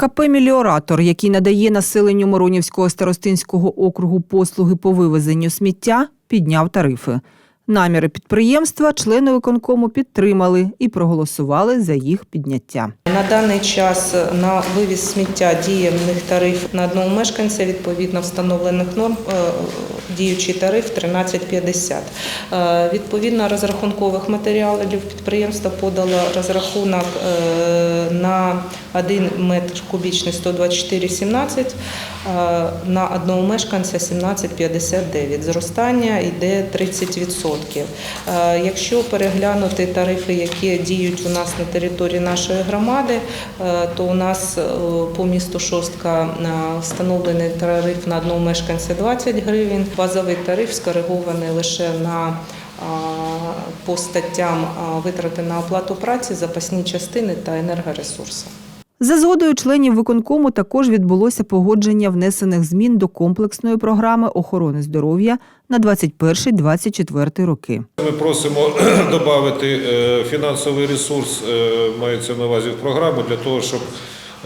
КП «Меліоратор», який надає населенню Моронівського старостинського округу послуги по вивезенню сміття, підняв тарифи. Наміри підприємства члени виконкому підтримали і проголосували за їх підняття. На даний час на вивіз сміття діє в тариф на одного мешканця відповідно встановлених норм. е, Діючий тариф 13,50. Е, Відповідно розрахункових матеріалів підприємство подало розрахунок е, на 1 метр кубічний 124,17, е, на одного мешканця 17,59. Зростання йде 30%. Е, Якщо переглянути тарифи, які діють у нас на території нашої громади, то у нас е, по місту Шостка е, встановлений тариф на одного мешканця 20 гривень. Базовий тариф скоригований лише на по статтям витрати на оплату праці, запасні частини та енергоресурси. За згодою членів виконкому також відбулося погодження внесених змін до комплексної програми охорони здоров'я на 21-24 роки. Ми просимо додати фінансовий ресурс, е, мається на увазі в програму, для того, щоб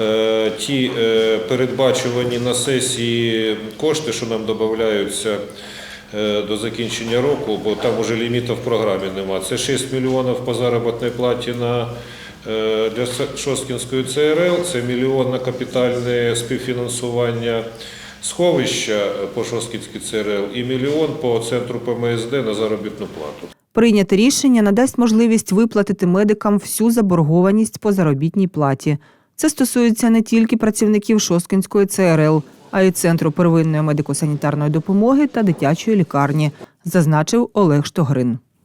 е, ті е, передбачувані на сесії кошти, що нам додаються е, до закінчення року, бо там вже лімітів в програмі немає. Це 6 мільйонів по заробітній платі на е, для С- Шосткінської ЦРЛ, це мільйон на капітальне співфінансування сховища по Шосткінській ЦРЛ і мільйон по центру ПМСД на заробітну плату. Прийняте рішення надасть можливість виплатити медикам всю заборгованість по заробітній платі. Це стосується не тільки працівників Шосткинської ЦРЛ, а й Центру первинної медико-санітарної допомоги та дитячої лікарні, зазначив Олег Штогрин.